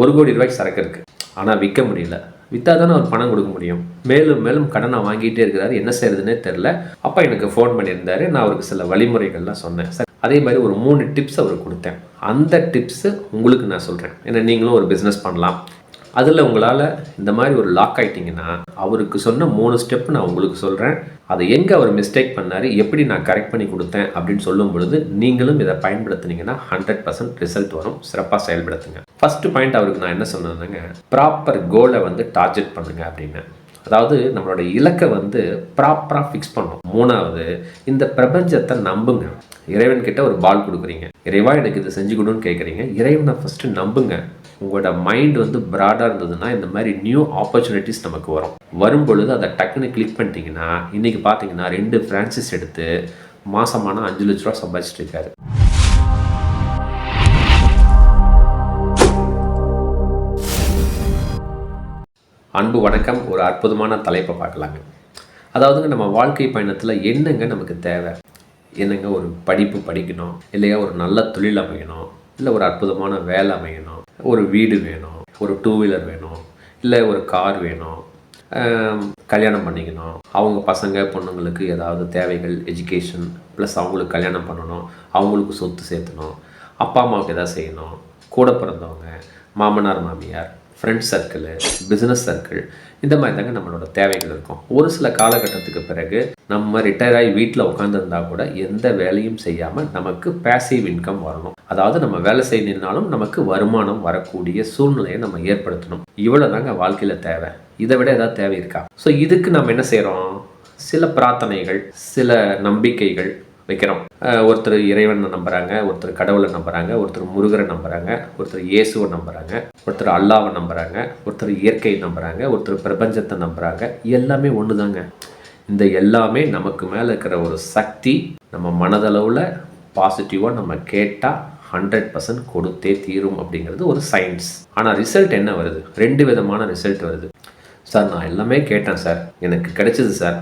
ஒரு கோடி ரூபாய்க்கு சரக்கு இருக்குது ஆனால் விற்க முடியல. விற்றா தானே அவர் பணம் கொடுக்க முடியும். மேலும் மேலும் கடனை வாங்கிட்டே இருக்கிறாரு. என்ன செய்யறதுன்னே தெரில அப்பா எனக்கு ஃபோன் பண்ணியிருந்தாரு. நான் அவருக்கு சில வழிமுறைகள்லாம் சொன்னேன். சார். அதே மாதிரி ஒரு மூணு டிப்ஸ் அவருக்கு கொடுத்தேன். அந்த டிப்ஸு உங்களுக்கு நான் சொல்கிறேன் ஏன்னா நீங்களும் ஒரு பிஸ்னஸ் பண்ணலாம். அதில் உங்களால் இந்த மாதிரி ஒரு லாக் ஆகிட்டிங்கன்னா அவருக்கு சொன்ன மூணு ஸ்டெப் நான் உங்களுக்கு சொல்கிறேன் அதை எங்கே அவர் மிஸ்டேக் பண்ணார் எப்படி நான் கரெக்ட் பண்ணி கொடுத்தேன் அப்படின்னு சொல்லும் பொழுது நீங்களும் இதை பயன்படுத்துனீங்கன்னா ஹண்ட்ரட் பர்சன்ட் ரிசல்ட் வரும். சிறப்பாக செயல்படுத்துங்க. ஃபஸ்ட்டு பாயிண்ட் அவருக்கு நான் என்ன சொன்னதுங்க ப்ராப்பர் கோலை வந்து டார்கெட் பண்ணுங்க அப்படின்னு. அதாவது நம்மளோட இலக்கை வந்து ப்ராப்பராக ஃபிக்ஸ் பண்ணும் மூணாவது இந்த பிரபஞ்சத்தை நம்புங்க. இறைவன்கிட்ட ஒரு பால் கொடுக்குறீங்க. இறைவா எனக்கு இது செஞ்சு கொடுன்னு கேட்குறீங்க இறைவனை ஃபஸ்ட்டு நம்புங்க. உங்களோட மைண்ட் வந்து ப்ராடாக இருந்ததுன்னா இந்த மாதிரி நியூ ஆப்பர்ச்சுனிட்டிஸ் நமக்கு வரும். வரும் பொழுது அதை டக்குன்னு கிளிக் பண்ணிட்டீங்கன்னா இன்றைக்கி பார்த்தீங்கன்னா ரெண்டு ஃப்ரான்சிஸ் எடுத்து மாதமான அஞ்சு லட்ச ரூபா சம்பாதிச்சிட்டு இருக்காரு. அன்பு வணக்கம். ஒரு அற்புதமான தலைப்பை பார்க்கலாங்க. அதாவதுங்க நம்ம வாழ்க்கை பயணத்தில் என்னங்க நமக்கு தேவை? என்னங்க ஒரு படிப்பு படிக்கணும் இல்லையா ஒரு நல்ல தொழில் அமையணும் இல்லை ஒரு அற்புதமான வேலை அமையணும் ஒரு வீடு வேணும் ஒரு டூ வீலர் வேணும் இல்லை ஒரு கார் வேணும் கல்யாணம் பண்ணிக்கணும். அவங்க பசங்க பொண்ணுங்களுக்கு ஏதாவது தேவைகள் எஜுகேஷன் ப்ளஸ் அவங்களுக்கு கல்யாணம் பண்ணணும் அவங்களுக்கு சொத்து சேர்த்தணும் அப்பா அம்மாவுக்கு எதாவது செய்யணும். கூட பிறந்தவங்க மாமனார் மாமியார் ஃப்ரெண்ட்ஸ் சர்க்கிள் பிஸ்னஸ் சர்க்கிள் இந்த மாதிரி தாங்க நம்மளோட தேவைகள் இருக்கும். ஒரு சில காலகட்டத்துக்கு பிறகு நம்ம ரிட்டையர் ஆகி வீட்டில் உட்காந்துருந்தா கூட எந்த வேலையும் செய்யாமல் நமக்கு பேசிவ் இன்கம் வரணும். அதாவது நம்ம வேலை செய்யணும்னாலும் நமக்கு வருமானம் வரக்கூடிய சூழ்நிலையை நம்ம ஏற்படுத்தணும். இவ்வளோ தாங்க வாழ்க்கையில் தேவை. இதை விட ஏதாவது தேவை இருக்கா? ஸோ இதுக்கு நம்ம என்ன செய்கிறோம் சில பிரார்த்தனைகள் சில நம்பிக்கைகள் வைக்கிறோம். ஒருத்தர் இறைவனை நம்புகிறாங்க ஒருத்தர் கடவுளை நம்புகிறாங்க ஒருத்தர் முருகரை நம்புகிறாங்க ஒருத்தர் இயேசுவை நம்புகிறாங்க ஒருத்தர் அல்லாவை நம்புகிறாங்க ஒருத்தர் இயற்கையை நம்புகிறாங்க ஒருத்தர் பிரபஞ்சத்தை நம்புகிறாங்க எல்லாமே ஒன்று தாங்க இந்த எல்லாமே நமக்கு மேலே இருக்கிற ஒரு சக்தி நம்ம மனதளவில் பாசிட்டிவாக நம்ம கேட்டால் ஹண்ட்ரட் பர்சன்ட் கொடுத்தே தீரும் அப்படிங்கிறது ஒரு சயின்ஸ் ஆனால் ரிசல்ட் என்ன வருது? ரெண்டு விதமான ரிசல்ட் வருது. சார் நான் எல்லாமே கேட்டேன் சார். எனக்கு கிடைச்சிது சார்.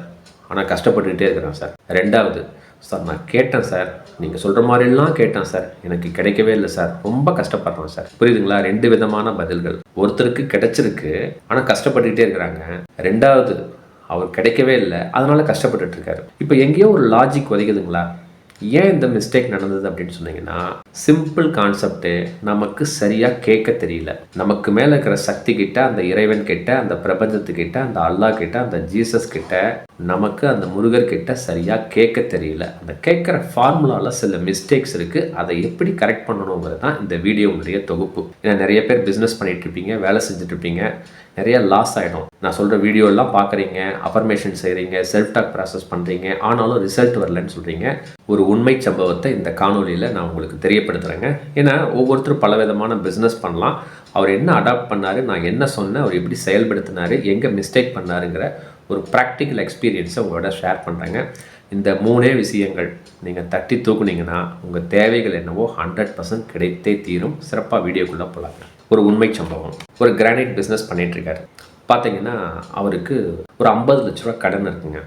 ஆனால் கஷ்டப்பட்டுக்கிட்டே இருக்கிறேன் சார். ரெண்டாவது சார் நான் கேட்டேன் சார் நீங்கள் சொல்கிற மாதிரிலாம் கேட்டேன் சார் எனக்கு கிடைக்கவே இல்லை சார் ரொம்ப கஷ்டப்படுறேன் சார் புரியுதுங்களா? ரெண்டு விதமான பதில்கள். ஒருத்தருக்கு கிடைச்சிருக்கு ஆனால் கஷ்டப்பட்டுக்கிட்டே இருக்கிறாங்க. ரெண்டாவது அவர் கிடைக்கவே இல்லை அதனால் கஷ்டப்பட்டுட்டு இருக்காரு. இப்போ எங்கேயோ ஒரு லாஜிக் உதைக்குதுங்களா ஏன் இந்த மிஸ்டேக் நடந்தது அப்படின்னு சொன்னீங்கன்னா சிம்பிள் கான்செப்ட்டு நமக்கு சரியாக கேட்க தெரியல. நமக்கு மேலே இருக்கிற சக்தி கிட்ட அந்த இறைவன் கிட்ட அந்த பிரபஞ்சத்துக்கிட்ட அந்த அல்லாஹ் கிட்ட அந்த ஜீசஸ் கிட்ட நமக்கு அந்த முருகர்கிட்ட சரியாக கேட்க தெரியல. அந்த கேட்குற ஃபார்முலாவில் சில மிஸ்டேக்ஸ் இருக்குது அதை எப்படி கரெக்ட் பண்ணணுங்கிறது தான் இந்த வீடியோவுடைய தொகுப்பு. ஏன்னா நிறைய பேர் பிஸ்னஸ் பண்ணிகிட்ருப்பீங்க இருப்பீங்க வேலை செஞ்சுட்ருப்பீங்க நிறைய லாஸ் ஆகிடும் நான் சொல்கிற வீடியோலாம் பார்க்குறீங்க அஃபர்மேஷன் செய்கிறீங்க செல்ஃப் டாக் ப்ராசஸ் பண்ணுறீங்க ஆனாலும் ரிசல்ட் வரலன்னு சொல்கிறீங்க ஒரு உண்மை சம்பவத்தை இந்த காணொலியில் நான் உங்களுக்கு தெரியப்படுத்துகிறேங்க ஏன்னா ஒவ்வொருத்தரும் பல விதமான பிஸ்னஸ் பண்ணலாம். அவர் என்ன அடாப்ட் பண்ணார் நான் என்ன சொன்னேன் அவர் எப்படி செயல்படுத்தினார் எங்கே மிஸ்டேக் பண்ணாருங்கிற ஒரு ப்ராக்டிக்கல் எக்ஸ்பீரியன்ஸை உங்களோட ஷேர் பண்ணுறேங்க இந்த மூணே விஷயங்கள் நீங்கள் தட்டி தூக்குனீங்கன்னா உங்கள் தேவைகள் என்னவோ ஹண்ட்ரட் பர்சன்ட் கிடைத்தே தீரும். சிறப்பாக வீடியோக்குள்ளே போகலாங்க ஒரு உண்மை சம்பவம். ஒரு கிரானைட் பிஸ்னஸ் பண்ணிகிட்ருக்காரு பார்த்தீங்கன்னா அவருக்கு ஒரு ஐம்பது லட்ச ரூபா கடன் இருக்குங்க.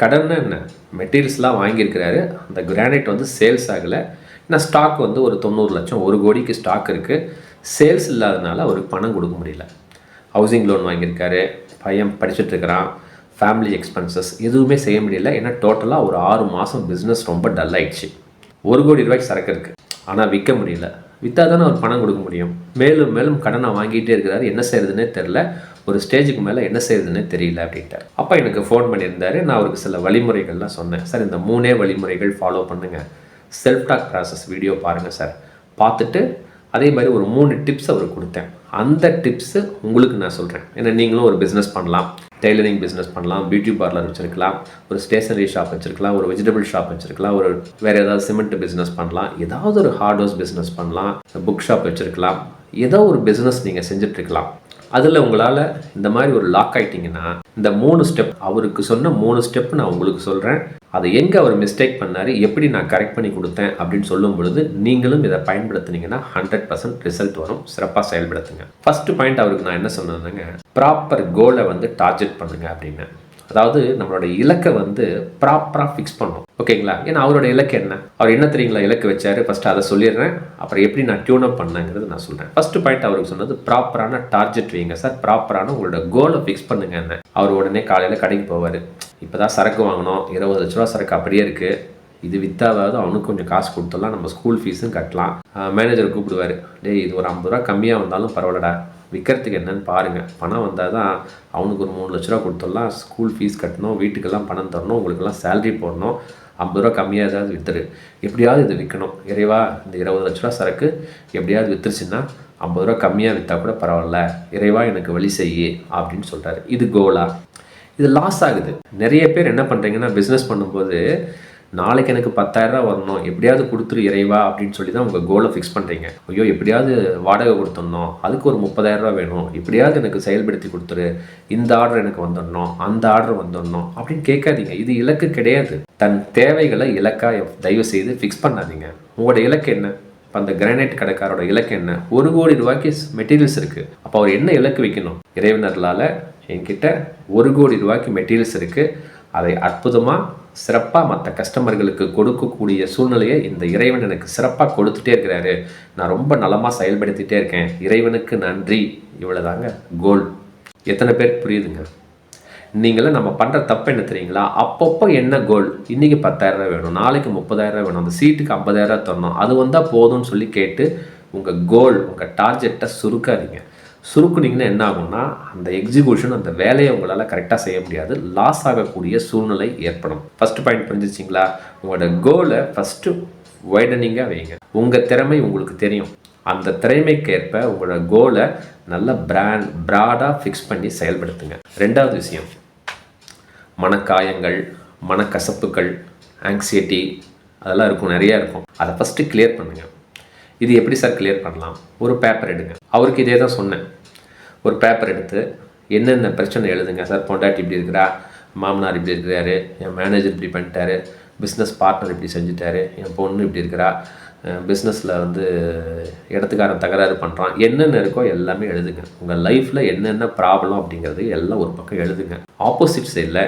கடன் என்ன? மெட்டீரியல்ஸ்லாம் வாங்கியிருக்கிறாரு. அந்த கிரானைட் வந்து சேல்ஸ் ஆகலை. ஏன்னா ஸ்டாக் வந்து ஒரு தொண்ணூறு லட்சம் ஒரு கோடிக்கு ஸ்டாக் இருக்குது சேல்ஸ் இல்லாதனால அவருக்கு பணம் கொடுக்க முடியல. ஹவுசிங் லோன் வாங்கியிருக்காரு. பையன் படிச்சுட்ருக்கிறான் ஃபேமிலி எக்ஸ்பென்சஸ் எதுவுமே செய்ய முடியல. ஏன்னா டோட்டலாக ஒரு ஆறு மாதம் பிஸ்னஸ் ரொம்ப டல் ஆயிடுச்சு. ஒரு கோடி ரூபாய்க்கு சரக்கு இருக்குது ஆனால் விற்க முடியல. விற்றா தானே அவர் பணம் கொடுக்க முடியும். மேலும் மேலும் கடனை வாங்கிட்டே இருக்கிறாரு. என்ன செய்யறதுனே தெரில ஒரு ஸ்டேஜுக்கு மேலே என்ன செய்யறதுனே தெரியல அப்படின்ட்டார். அப்போ எனக்கு ஃபோன் பண்ணியிருந்தாரு. நான் அவருக்கு சில வழிமுறைகள்லாம் சொன்னேன். சார் இந்த மூணே வழிமுறைகள் ஃபாலோ பண்ணுங்கள் செல்ஃப் டாக் ப்ராசஸ் வீடியோ பாருங்கள் சார். பார்த்துட்டு அதே மாதிரி ஒரு மூணு டிப்ஸ் அவருக்கு கொடுத்தேன். அந்த டிப்ஸு உங்களுக்கு நான் சொல்கிறேன் ஏன்னா நீங்களும் ஒரு பிஸ்னஸ் பண்ணலாம். டெய்லரிங் பிஸ்னஸ் பண்ணலாம். பியூட்டி பார்லர் வச்சுருக்கலாம். ஒரு ஸ்டேஷனரி ஷாப் வச்சுருக்கலாம். ஒரு வெஜிடபிள் ஷாப் வச்சுருக்கலாம். ஒரு வேறு ஏதாவது சிமெண்ட் பிஸ்னஸ் பண்ணலாம். ஏதாவது ஒரு ஹார்ட்வேர்ஸ் பிஸ்னஸ் பண்ணலாம். புக் ஷாப் வச்சுருக்கலாம். ஏதோ ஒரு பிஸ்னஸ் நீங்கள் செஞ்சுட்ருக்கலாம் அதில் உங்களால் இந்த மாதிரி ஒரு லாக் ஆகிட்டிங்கன்னா இந்த மூணு ஸ்டெப் அவருக்கு சொன்ன மூணு ஸ்டெப் நான் உங்களுக்கு சொல்கிறேன் அதை எங்கே அவர் மிஸ்டேக் பண்ணார் எப்படி நான் கரெக்ட் பண்ணி கொடுத்தேன் அப்படின்னு சொல்லும் பொழுது நீங்களும் இதை பயன்படுத்துனீங்கன்னா ஹண்ட்ரட் பர்சன்ட் ரிசல்ட் வரும். சிறப்பாக செயல்படுத்துங்க. ஃபஸ்ட்டு பாயிண்ட் அவருக்கு நான் என்ன சொன்னதுங்க ப்ராப்பர் கோலை வந்து டார்கெட் பண்ணுங்க அப்படின்னு. அதாவது நம்மளோட இலக்கை வந்து ப்ராப்பராக ஃபிக்ஸ் பண்ணணும் ஓகேங்களா ஏன்னா அவரோட இலக்கு என்ன? அவர் என்ன தெரியுங்களா இலக்கு வச்சாரு? ஃபஸ்ட்டு அதை சொல்லிடுறேன். அப்புறம் எப்படி நான் டியூன் அப் பண்ணேங்கிறது நான் சொல்கிறேன் ஃபஸ்ட்டு பாயிண்ட் அவருக்கு சொன்னது ப்ராப்பரான டார்கெட் வைங்க சார் ப்ராப்பரான உங்களோட கோலை ஃபிக்ஸ் பண்ணுங்க என்ன. அவர் உடனே காலையில் கடைக்கு போவார். இப்போ தான் சரக்கு வாங்கினோம். இருபது லட்ச ரூபா சரக்கு அப்படியே இருக்குது இது வித்தாவது அவனுக்கு கொஞ்சம் காசு கொடுத்துடலாம். நம்ம ஸ்கூல் ஃபீஸும் கட்டலாம். மேனேஜர் கூப்பிடுவார். டேய் இது ஒரு ஐம்பது ரூபா கம்மியாக வந்தாலும் பரவாயில்லடா. விற்கிறதுக்கு என்னன்னு பாருங்கள் பணம் வந்தால் தான் அவனுக்கு ஒரு மூணு லட்ச ரூபா கொடுத்துடலாம். ஸ்கூல் ஃபீஸ் கட்டணும் வீட்டுக்கெல்லாம் பணம் தரணும் உங்களுக்கெல்லாம் சேல்ரி போடணும். ஐம்பது ரூபா கம்மியாக ஏதாவது விற்றுரு எப்படியாவது இது விற்கணும். இறைவா இந்த இருபது லட்ச ரூபா சரக்கு எப்படியாவது விற்றுச்சுன்னா ஐம்பது ரூபா கம்மியாக விற்றா கூட பரவாயில்ல. இறைவா எனக்கு வழி செய்யு அப்படின்னு சொல்கிறாரு இது கோலா இது லாஸ் ஆகுது. நிறைய பேர் என்ன பண்ணுறீங்கன்னா பிஸ்னஸ் பண்ணும்போது நாளைக்கு எனக்கு பத்தாயிரரூபா வரணும் எப்படியாவது கொடுத்துரு இறைவா அப்படின்னு சொல்லி தான் உங்கள் கோலை ஃபிக்ஸ் பண்ணுறீங்க ஐயோ எப்படியாவது வாடகை கொடுத்துடணும் அதுக்கு ஒரு முப்பதாயிரரூபா வேணும் எப்படியாவது எனக்கு செயல்படுத்தி கொடுத்துரு இந்த ஆர்டர் எனக்கு வந்துடணும் அந்த ஆர்டர் வந்துடணும் அப்படின்னு கேட்காதீங்க. இது இலக்கு கிடையாது. தன் தேவைகளை இலக்காக தயவு செய்து ஃபிக்ஸ் பண்ணாதீங்க. உங்களோட இலக்கு என்ன? இப்போ அந்த கிரானைட் கடைக்காரோட இலக்கு என்ன? ஒரு கோடி ரூபாய்க்கு மெட்டீரியல்ஸ் இருக்குது அப்போ அவர் என்ன இலக்கு வைக்கணும்? இறைவனர்களால் என்கிட்ட ஒரு கோடி ரூபாய்க்கு மெட்டீரியல்ஸ் இருக்குது அதை அற்புதமாக சிறப்பாக மற்ற கஸ்டமர்களுக்கு கொடுக்கக்கூடிய சூழ்நிலையை இந்த இறைவன் எனக்கு சிறப்பாக கொடுத்துட்டே இருக்கிறாரு. நான் ரொம்ப நலமாக செயல்படுத்திகிட்டே இருக்கேன். இறைவனுக்கு நன்றி. இவ்வளோதாங்க கோல் எத்தனை பேர் புரியுதுங்க? நீங்களும் நம்ம பண்ணுற தப்பு என்ன தெரியுங்களா? அப்பப்போ என்ன கோல் இன்றைக்கி பத்தாயிரரூவா வேணும். நாளைக்கு முப்பதாயிரரூவா வேணும். அந்த சீட்டுக்கு ஐம்பதாயிரரூவா தரணும். அது வந்தால் போதும்னு சொல்லி கேட்டு உங்கள் கோல் உங்கள் டார்கெட்டை சுருக்காதீங்க. சுருக்குனிங்கன்னா என்ன ஆகும்னா அந்த எக்ஸிக்யூஷன் அந்த வேலையை உங்களால் கரெக்டாக செய்ய முடியாது. லாஸ் ஆகக்கூடிய சூழ்நிலை ஏற்படும். ஃபஸ்ட்டு பாயிண்ட் புரிஞ்சிச்சிங்களா? உங்களோட கோலை ஃபஸ்ட்டு வைடனிங்காக வைங்க. உங்கள் திறமை உங்களுக்கு தெரியும். அந்த திறமைக்கேற்ப உங்களோட கோலை நல்ல பிராண்ட் ப்ராடாக ஃபிக்ஸ் பண்ணி செயல்படுத்துங்க. ரெண்டாவது விஷயம் மனக்காயங்கள் மனக்கசப்புகள் ஆங்ஸைட்டி அதெல்லாம் இருக்கும் நிறையா இருக்கும். அதை ஃபஸ்ட்டு கிளியர் பண்ணுங்கள் இது எப்படி சார் கிளியர் பண்ணலாம்? ஒரு பேப்பர் எடுங்க. அவருக்கு இதே தான் சொன்னேன். ஒரு பேப்பர் எடுத்து என்னென்ன பிரச்சனை எழுதுங்க சார் பொண்டாட்டி இப்படி இருக்கிறா மாமனார் இப்படி இருக்கிறாரு என் மேனேஜர் இப்படி பண்ணிட்டாரு பிஸ்னஸ் பார்ட்னர் இப்படி செஞ்சுட்டாரு என் பொண்ணு இப்படி இருக்கிறா பிஸ்னஸில் வந்து இடத்துக்காரன் தகராறு பண்ணுறான் என்னென்ன இருக்கோ எல்லாமே எழுதுங்க. உங்கள் லைஃப்பில் என்னென்ன ப்ராப்ளம் அப்படிங்கிறது எல்லாம் ஒரு பக்கம் எழுதுங்க. ஆப்போசிட் சைடில்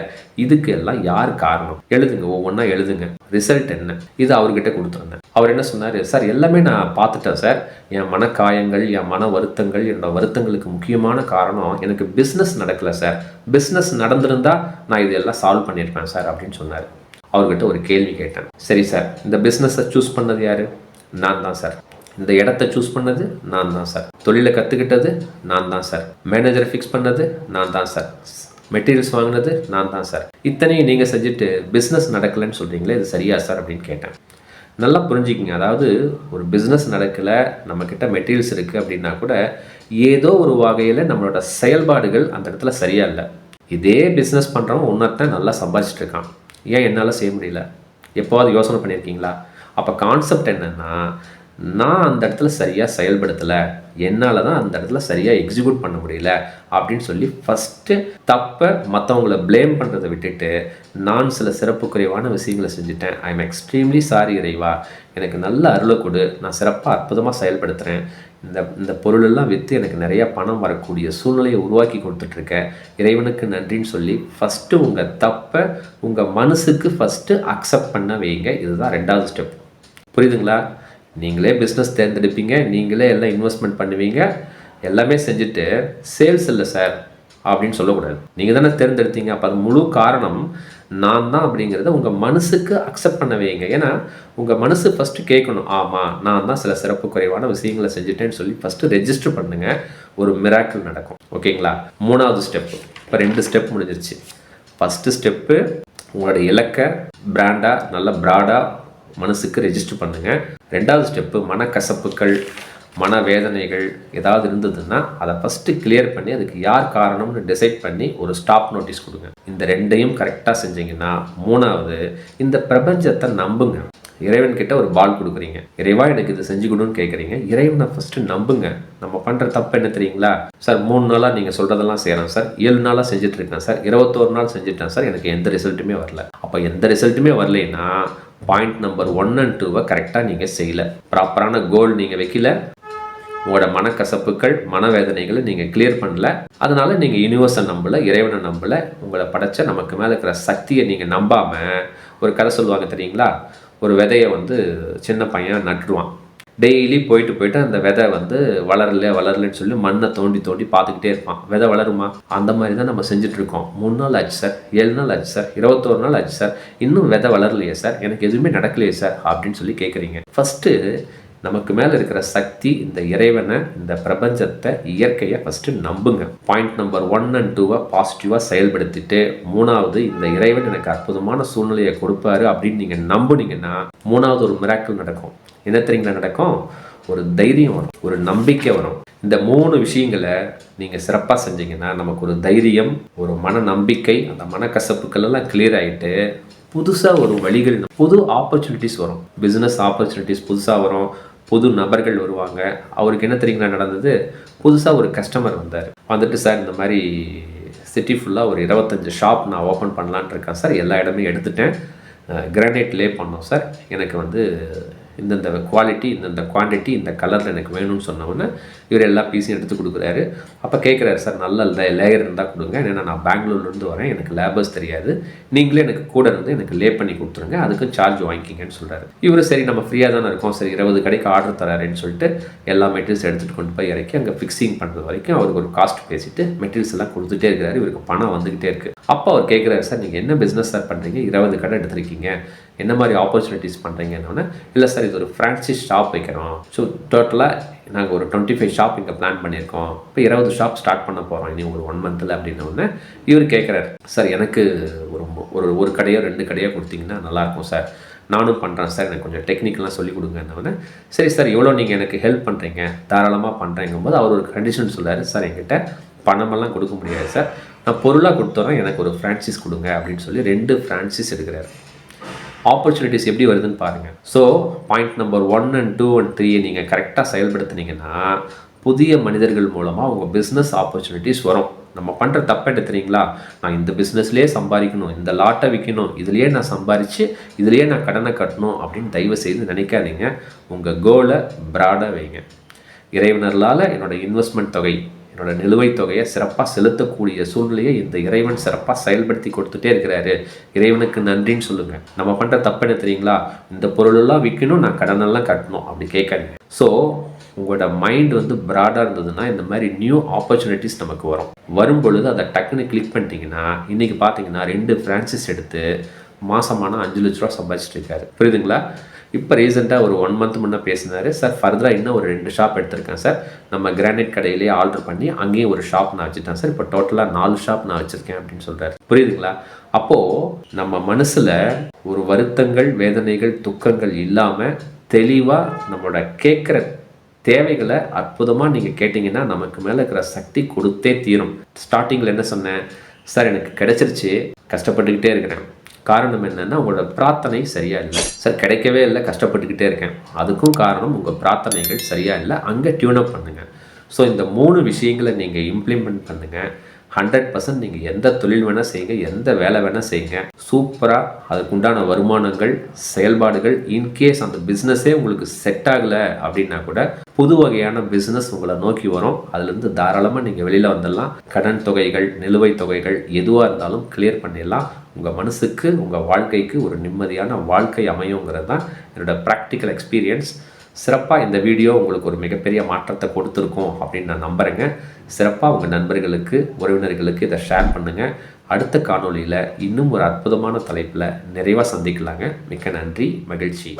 இதுக்கு எல்லாம் யார் காரணம்? எழுதுங்க ஒவ்வொன்றா எழுதுங்க. ரிசல்ட் என்ன? இது அவர்கிட்ட கொடுத்துருந்தேன். அவர் என்ன சொன்னார்? சார் எல்லாமே நான் பார்த்துட்டேன் சார். என் மனக்காயங்கள் என் மன வருத்தங்கள் என்னோட வருத்தங்களுக்கு முக்கியமான காரணம் எனக்கு பிஸ்னஸ் நடக்கலை சார். பிஸ்னஸ் நடந்திருந்தால் நான் இதெல்லாம் சால்வ் பண்ணியிருப்பேன் சார் அப்படின்னு சொன்னார். அவர்கிட்ட ஒரு கேள்வி கேட்டேன். சரி சார். இந்த பிஸ்னஸை சூஸ் பண்ணது யார்? நான் தான் சார். இந்த இடத்த சூஸ் பண்ணது? நான் தான் சார். தொழிலை கற்றுக்கிட்டது நான் தான் சார். மேனேஜரை ஃபிக்ஸ் பண்ணது? நான் தான் சார். மெட்டீரியல்ஸ் வாங்கினது? நான் தான் சார். இத்தனையும் நீங்கள் செஞ்சுட்டு பிஸ்னஸ் நடக்கலைன்னு சொல்கிறீங்களே இது சரியா சார்? அப்படின்னு கேட்டேன். நல்லா புரிஞ்சுக்கிங்க. அதாவது ஒரு பிஸ்னஸ் நடக்கலை நம்மக்கிட்ட மெட்டீரியல்ஸ் இருக்குது அப்படின்னா கூட ஏதோ ஒரு வகையில் நம்மளோட செயல்பாடுகள் அந்த இடத்துல சரியாக இல்லை. இதே பிஸ்னஸ் பண்ணுறவன் ஒன்றத்தான் நல்லா சம்பாதிச்சுட்டு இருக்கான். ஏன் என்னால் செய்ய முடியல? எப்போவாது யோசனை பண்ணியிருக்கீங்களா அப்போ கான்செப்ட் என்னென்னா நான் அந்த இடத்துல சரியாக செயல்படுத்தலை என்னால் தான் அந்த இடத்துல சரியாக எக்ஸிக்யூட் பண்ண முடியல அப்படின்னு சொல்லி ஃபஸ்ட்டு தப்பை மற்றவங்கள ப்ளேம் பண்ணுறதை விட்டுட்டு நான் சில சிறப்பு குறைவான விஷயங்களை செஞ்சுட்டேன். ஐ எம் எக்ஸ்ட்ரீம்லி சாரி இறைவா. எனக்கு நல்ல அருளை கொடு. நான் சிறப்பாக அற்புதமாக செயல்படுத்துகிறேன் இந்த இந்த பொருளெல்லாம் விற்று எனக்கு நிறையா பணம் வரக்கூடிய சூழ்நிலையை உருவாக்கி கொடுத்துட்ருக்கேன். இறைவனுக்கு நன்றின்னு சொல்லி ஃபஸ்ட்டு உங்கள் தப்பை உங்கள் மனசுக்கு ஃபஸ்ட்டு அக்செப்ட் பண்ண வைங்க. இதுதான் ரெண்டாவது ஸ்டெப் புரியுதுங்களா? நீங்களே பிஸ்னஸ் தேர்ந்தெடுப்பீங்க நீங்களே எல்லாம் இன்வெஸ்ட்மெண்ட் பண்ணுவீங்க எல்லாமே செஞ்சுட்டு சேல்ஸ் இல்லை சார் அப்படின்னு சொல்லக்கூடாது. நீங்கள் தானே தேர்ந்தெடுத்தீங்க அப்போ அது முழு காரணம் நான் தான் அப்படிங்கிறத உங்கள் மனசுக்கு அக்செப்ட் பண்ண வைங்க. ஏன்னா உங்கள் மனசு ஃபஸ்ட்டு கேட்கணும் ஆமாம் நான் தான் சில சிறப்பு குறைவான விஷயங்களை செஞ்சுட்டேன்னு சொல்லி ஃபஸ்ட்டு ரெஜிஸ்டர் பண்ணுங்கள் ஒரு மிராக்கிள் நடக்கும். ஓகேங்களா? மூணாவது ஸ்டெப்பு இப்போ ரெண்டு ஸ்டெப் முடிஞ்சிருச்சு. ஃபஸ்ட்டு ஸ்டெப்பு உங்களோட இலக்கை பிராண்டாக நல்ல ப்ராடாக மனசுக்கு ரெஜிஸ்டர் பண்ணுங்கள் ரெண்டாவது ஸ்டெப்பு மனக்கசப்புகள் மனவேதனைகள் ஏதாவது இருந்ததுன்னா அதை ஃபஸ்ட்டு கிளியர் பண்ணி அதுக்கு யார் காரணம்னு டிசைட் பண்ணி ஒரு ஸ்டாப் நோட்டீஸ் கொடுங்க. இந்த ரெண்டையும் கரெக்டாக செஞ்சீங்கன்னா மூணாவது இந்த பிரபஞ்சத்தை நம்புங்க. இறைவன்கிட்ட ஒரு பால் கொடுக்குறீங்க. இறைவா எனக்கு இது செஞ்சு கொடுன்னு கேட்குறீங்க இறைவனை ஃபஸ்ட்டு நம்புங்க. நம்ம பண்ணுற தப்பு என்ன தெரியுங்களா? சார் மூணு நாளாக நீங்கள் சொல்கிறதெல்லாம் செய்கிறேன் சார். ஏழு நாளாக செஞ்சுட்டு இருக்கேன் சார். இருபத்தோரு நாள் செஞ்சுட்டேன் சார். எனக்கு எந்த ரிசல்ட்டுமே வரல. அப்போ எந்த ரிசல்ட்டுமே வரலைன்னா பாயிண்ட் நம்பர் ஒன் அண்ட் டூவை கரெக்டாக நீங்கள் செய்யலை. ப்ராப்பரான கோல் நீங்கள் வைக்கல. உங்களோட மனக்கசப்புகள் மனவேதனைகளை நீங்கள் கிளியர் பண்ணல. அதனால் நீங்கள் யூனிவர்ஸை நம்பல இறைவனை நம்பல. உங்களை படைச்ச நமக்கு மேலே இருக்கிற சக்தியை நீங்கள் நம்பாமல் ஒரு கதை சொல்லுவாங்க தெரியுங்களா? ஒரு விதையை வந்து சின்ன பையன் நட்டுருவான். டெய்லி போயிட்டு போயிட்டு அந்த விதை வந்து வளரல வளரலன்னு சொல்லி மண்ணை தோண்டி தோண்டி பார்த்துக்கிட்டே இருப்பான். விதை வளருமா? அந்த மாதிரி தான் நம்ம செஞ்சுட்டு இருக்கோம் மூணு நாள் ஆச்சு சார் ஏழு நாள் ஆச்சு சார் இருபத்தோரு நாள் ஆச்சு சார் இன்னும் விதை வளரலையே சார் எனக்கு எதுவுமே நடக்கலையே சார் அப்படின்னு சொல்லி கேட்குறீங்க ஃபஸ்ட்டு நமக்கு மேலே இருக்கிற சக்தி இந்த இறைவனை இந்த பிரபஞ்சத்தை இயற்கையை ஃபஸ்ட்டு நம்புங்க. பாயிண்ட் நம்பர் ஒன் அண்ட் டூவை பாசிட்டிவாக செயல்படுத்திட்டு மூணாவது இந்த இறைவன் எனக்கு அற்புதமான சூழ்நிலையை கொடுப்பாரு அப்படின்னு நீங்கள் நம்புனீங்கன்னா மூணாவது ஒரு மிராக்கள் நடக்கும். என்ன தெரியுங்களா நடக்கும் ஒரு தைரியம் வரும் ஒரு நம்பிக்கை வரும். இந்த மூணு விஷயங்களை நீங்கள் சிறப்பாக செஞ்சீங்கன்னா நமக்கு ஒரு தைரியம் ஒரு மன நம்பிக்கை அந்த மனக்கசப்புக்கள் எல்லாம் கிளியர் ஆகிட்டு புதுசாக ஒரு வழிகள் புது ஆப்பர்ச்சுனிட்டிஸ் வரும். பிஸ்னஸ் ஆப்பர்ச்சுனிட்டிஸ் புதுசாக வரும். புது நபர்கள் வருவாங்க. அவருக்கு என்ன தெரியுங்களா நடந்தது? புதுசாக ஒரு கஸ்டமர் வந்தார். வந்துட்டு சார் இந்த மாதிரி சிட்டி ஃபுல்லாக ஒரு இருபத்தஞ்சி ஷாப் நான் ஓப்பன் பண்ணலான் இருக்கேன். சார் எல்லா இடமே எடுத்துட்டேன். கிரானைட் லே பண்ணோம் சார். எனக்கு வந்து இந்தந்த குவாலிட்டி இந்தந்த குவான்டிட்டி இந்த கலரில் எனக்கு வேணும்னு சொன்னவொன்னே இவர் எல்லா பீஸையும் எடுத்து கொடுக்குறாரு. அப்போ கேட்குறாரு சார் நல்ல லேயர் இருந்தால் கொடுங்க. ஏன்னா நான் பெங்களூர்லேருந்து வரேன். எனக்கு லேபர்ஸ் தெரியாது. நீங்களே எனக்கு கூட இருந்து எனக்கு லே பண்ணி கொடுத்துருங்க. அதுக்கும் சார்ஜ் வாங்கிக்கிங்கன்னு சொல்கிறாரு இவர் சரி நம்ம ஃப்ரீயாக தானே இருக்கோம். சரி இருபது கடைக்கு ஆர்டர் தராருன்னு சொல்லிட்டு எல்லா மெட்டீரியல்ஸ் எடுத்துகிட்டு கொண்டு போய் இறக்கி அங்கே ஃபிக்ஸிங் பண்ணுறது வரைக்கும் அவருக்கு ஒரு காஸ்ட் பேசிட்டு மெட்டீரியல்ஸ் எல்லாம் கொடுத்துட்டே இருக்கிறாரு. இவருக்கு பணம் வந்துக்கிட்டே இருக்குது அப்போ அவர் கேட்குறாரு சார் நீங்கள் என்ன பிஸ்னஸ் சார் பண்ணுறீங்க இருபது கடை எடுத்திருக்கீங்க. என்ன மாதிரி ஆப்பர்ச்சுனிட்டிஸ் பண்ணுறீங்கன்னு இல்லை சார் இது ஒரு ஃப்ரான்ச்சைஸ் ஷாப் வைக்கிறோம். ஸோ டோட்டலாக நாங்கள் ஒரு டுவெண்ட்டி ஃபைவ் ஷாப் இங்கே பிளான் பண்ணியிருக்கோம். இப்போ இருபது ஷாப் ஸ்டார்ட் பண்ண போகிறோம் இனி ஒரு ஒன் மந்தில் அப்படின்னோடனே இவர் கேட்குறாரு சார் எனக்கு ஒரு ஒரு ஒரு கடையோ ரெண்டு கடையோ கொடுத்தீங்கன்னா நல்லாயிருக்கும் சார் நானும் பண்ணுறேன் சார் எனக்கு கொஞ்சம் டெக்னிக்கெலாம் சொல்லிக் கொடுங்கன்னொடனே சரி சார் எவ்வளோ நீங்கள் எனக்கு ஹெல்ப் பண்ணுறீங்க தாராளமாக பண்ணுறேங்கும் போது அவர் ஒரு கண்டிஷன் சொல்லார் சார் என்கிட்ட பணமெல்லாம் கொடுக்க முடியாது சார் நான் பொருளாக கொடுத்துட்றேன் எனக்கு ஒரு ஃப்ரான்சிஸ் கொடுங்க அப்படின்னு சொல்லி ரெண்டு ஃப்ரான்சிஸ் எடுக்கிறாரு. ஆப்பர்ச்சுனிட்டிஸ் எப்படி வருதுன்னு பாருங்கள் so point number one and two and த்ரீயை நீங்கள் கரெக்டாக செயல்படுத்துனீங்கன்னா புதிய மனிதர்கள் மூலமாக உங்கள் பிஸ்னஸ் ஆப்பர்ச்சுனிட்டிஸ் வரும். நம்ம பண்ணுற தப்பு என்ன தெரியுங்களா? நான் இந்த பிஸ்னஸ்லேயே சம்பாதிக்கணும் இந்த லாட்டை விற்கணும் இதுலேயே நான் சம்பாரித்து இதுலேயே நான் கடனை கட்டணும் அப்படின்னு தயவு செய்து நினைக்காதீங்க. உங்கள் கோலை ப்ராடாக வைங்க. இறைவனர்களால் என்னோடய இன்வெஸ்ட்மெண்ட் தொகை என்னோட நிலுவைத் தொகையை சிறப்பாக செலுத்தக்கூடிய சூழ்நிலையை இந்த இறைவன் சிறப்பாக செயல்படுத்தி கொடுத்துட்டே இருக்கிறாரு. இறைவனுக்கு நன்றின்னு சொல்லுங்கள் நம்ம பண்ணுற தப்பு என்ன தெரியுங்களா? இந்த பொருளெல்லாம் விற்கணும் நான் கடனெல்லாம் கட்டணும். அப்படி கேட்காதீங்க. ஸோ உங்களோட மைண்ட் வந்து ப்ராடாக இருந்ததுன்னா இந்த மாதிரி நியூ ஆப்பர்ச்சுனிட்டிஸ் நமக்கு வரும். வரும் பொழுது அதை டக்குன்னு கிளிக் பண்ணிட்டீங்கன்னா இன்றைக்கி பார்த்தீங்கன்னா ரெண்டு ஃப்ரான்ச்சைஸ் எடுத்து மாதமான அஞ்சு லட்ச ரூபா சம்பாதிச்சிட்டு இருக்காரு. புரியுதுங்களா? இப்போ ரீசெண்டாக ஒரு ஒன் மந்த் முன்னே பேசினார். சார் ஃபர்தராக இன்னும் ஒரு ரெண்டு ஷாப் எடுத்திருக்கேன் சார் நம்ம கிரானைட் கடையிலேயே ஆர்டர் பண்ணி அங்கேயும் ஒரு ஷாப் நான் வச்சுட்டேன் சார் இப்போ டோட்டலாக நாலு ஷாப் நான் வச்சுருக்கேன் அப்படின்னு சொல்கிறார் புரியுதுங்களா? அப்போது நம்ம மனசில் ஒரு வருத்தங்கள் வேதனைகள் துக்கங்கள் இல்லாமல் தெளிவாக நம்மளோட கேட்குற தேவைகளை அற்புதமாக நீங்கள் கேட்டிங்கன்னா நமக்கு மேலே இருக்கிற சக்தி கொடுத்தே தீரும். ஸ்டார்டிங்கில் என்ன சொன்னேன்? சார் எனக்கு கிடச்சிருச்சு. கஷ்டப்பட்டுக்கிட்டே இருக்கிறேன். காரணம் என்னென்னா உங்களோட பிரார்த்தனை சரியாக இல்லை. சார் கிடைக்கவே இல்லை கஷ்டப்பட்டுக்கிட்டே இருக்கேன். அதுக்கும் காரணம் உங்கள் பிரார்த்தனைகள் சரியாக இல்லை அங்கே டியூனப் பண்ணுங்கள் ஸோ இந்த மூணு விஷயங்களை நீங்கள் இம்ப்ளிமெண்ட் பண்ணுங்கள் ஹண்ட்ரட் பர்சன்ட் நீங்கள் எந்த தொழில் வேணால் செய்யுங்க எந்த வேலை வேணால் செய்யுங்க. சூப்பராக அதுக்குண்டான வருமானங்கள் செயல்பாடுகள் இன்கேஸ் அந்த பிஸ்னஸே உங்களுக்கு செட் ஆகலை அப்படின்னா கூட புது வகையான பிஸ்னஸ் உங்களை நோக்கி வரும். அதுலேருந்து தாராளமாக நீங்கள் வெளியில் வந்துடலாம். கடன் தொகைகள் நிலுவைத் தொகைகள் எதுவாக இருந்தாலும் கிளியர் பண்ணிடலாம். உங்கள் மனசுக்கு உங்கள் வாழ்க்கைக்கு ஒரு நிம்மதியான வாழ்க்கை அமையுங்கிறது தான் என்னோடய ப்ராக்டிக்கல் எக்ஸ்பீரியன்ஸ் சிறப்பாக இந்த வீடியோ உங்களுக்கு ஒரு மிகப்பெரிய மாற்றத்தை கொடுத்துருக்கோம் அப்படின்னு நான் நம்புகிறேங்க சிறப்பாக உங்கள் நண்பர்களுக்கு உறவினர்களுக்கு இதை ஷேர் பண்ணுங்கள் அடுத்த காணொலியில் இன்னும் ஒரு அற்புதமான தலைப்பில் நிறைவாக சந்திக்கலாங்க. மிக்க நன்றி மகிழ்ச்சி.